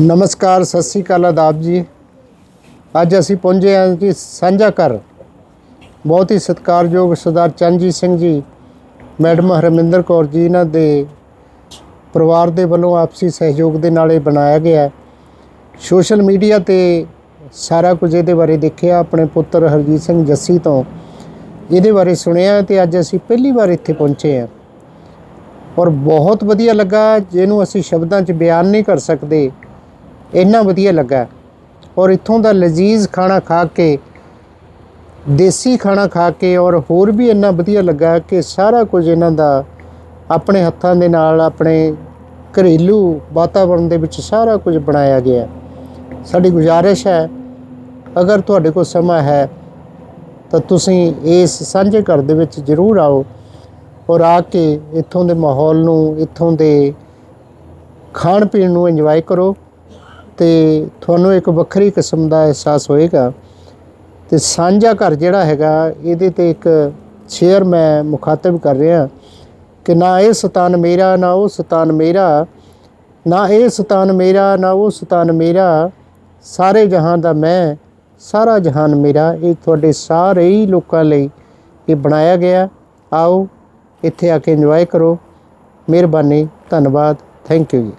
ਨਮਸਕਾਰ, ਸਤਿ ਸ੍ਰੀ ਅਕਾਲ ਆਦਾਬ ਜੀ। ਅੱਜ ਅਸੀਂ ਪਹੁੰਚੇ ਹਾਂ ਜੀ ਸਾਂਝਾ ਘਰ। ਬਹੁਤ ਹੀ ਸਤਿਕਾਰਯੋਗ ਸਰਦਾਰ ਚੰਨਜੀਤ ਸਿੰਘ ਜੀ, ਮੈਡਮ ਹਰਮਿੰਦਰ ਕੌਰ ਜੀ, ਇਹਨਾਂ ਦੇ ਪਰਿਵਾਰ ਦੇ ਵੱਲੋਂ ਆਪਸੀ ਸਹਿਯੋਗ ਦੇ ਨਾਲ ਇਹ ਬਣਾਇਆ ਗਿਆ ਸੋਸ਼ਲ ਮੀਡੀਆ ਤੇ ਸਾਰਾ ਕੁਝ ਇਹਦੇ ਬਾਰੇ ਦੇਖਿਆ, ਆਪਣੇ ਪੁੱਤਰ ਹਰਜੀਤ ਸਿੰਘ ਜੱਸੀ ਤੋਂ। ਇਹਦੇ ਬਾਰੇ ਸੁਣਿਆ ਤੇ ਅੱਜ ਅਸੀਂ ਪਹਿਲੀ ਵਾਰ ਇੱਥੇ ਪਹੁੰਚੇ ਹਾਂ। ਔਰ ਬਹੁਤ ਵਧੀਆ ਲੱਗਾ, ਜਿਹਨੂੰ ਅਸੀਂ ਸ਼ਬਦਾਂ 'ਚ ਬਿਆਨ ਨਹੀਂ ਕਰ ਸਕਦੇ। ਇੰਨਾ ਵਧੀਆ ਲੱਗਾ। ਔਰ ਇੱਥੋਂ ਦਾ ਲਜ਼ੀਜ਼ ਖਾਣਾ ਖਾ ਕੇ, ਦੇਸੀ ਖਾਣਾ ਖਾ ਕੇ ਔਰ ਹੋਰ ਵੀ ਇੰਨਾ ਵਧੀਆ ਲੱਗਾ ਕਿ ਸਾਰਾ ਕੁਝ ਇਹਨਾਂ ਦਾ ਆਪਣੇ ਹੱਥਾਂ ਦੇ ਨਾਲ, ਆਪਣੇ ਘਰੇਲੂ ਵਾਤਾਵਰਣ ਦੇ ਵਿੱਚ ਸਾਰਾ ਕੁਝ ਬਣਾਇਆ ਗਿਆ। ਸਾਡੀ ਗੁਜ਼ਾਰਿਸ਼ ਹੈ, ਅਗਰ ਤੁਹਾਡੇ ਕੋਲ ਸਮਾਂ ਹੈ, ਤਾਂ ਤੁਸੀਂ ਇਸ ਸਾਂਝੇ ਘਰ ਦੇ ਵਿੱਚ ਜ਼ਰੂਰ ਆਓ ਔਰ ਆ ਕੇ ਇੱਥੋਂ ਦੇ ਮਾਹੌਲ ਨੂੰ, ਇੱਥੋਂ ਦੇ ਖਾਣ ਪੀਣ ਨੂੰ ਇੰਜੋਏ ਕਰੋ। ਤੇ ਤੁਹਾਨੂੰ ਇੱਕ ਵੱਖਰੀ ਕਿਸਮ ਦਾ ਅਹਿਸਾਸ ਹੋਏਗਾ। ਤੇ ਸਾਂਝਾ ਘਰ ਜਿਹੜਾ ਹੈਗਾ, ਇਹਦੇ ਤੇ ਇੱਕ ਸ਼ੇਅਰ ਮੈਂ ਮੁਖਾਤਬ ਕਰ ਰਿਹਾ ਕਿ ਨਾ ਇਹ ਸਤਾਨ ਮੇਰਾ, ਨਾ ਉਹ ਸਤਾਨ ਮੇਰਾ, ਨਾ ਇਹ ਸਤਾਨ ਮੇਰਾ, ਨਾ ਉਹ ਸਤਾਨ ਮੇਰਾ, ਸਾਰੇ ਜਹਾਨ ਦਾ ਮੈਂ, ਸਾਰਾ ਜਹਾਨ ਮੇਰਾ, ਇਹ ਤੁਹਾਡੇ ਸਾਰੇ ਹੀ ਲੋਕਾਂ ਲਈ ਇਹ ਬਣਾਇਆ ਗਿਆ। ਆਓ, ਇੱਥੇ ਆ ਕੇ ਇੰਜੋਏ ਕਰੋ। ਮਿਹਰਬਾਨੀ, ਧੰਨਵਾਦ। ਥੈਂਕ ਯੂ ਜੀ।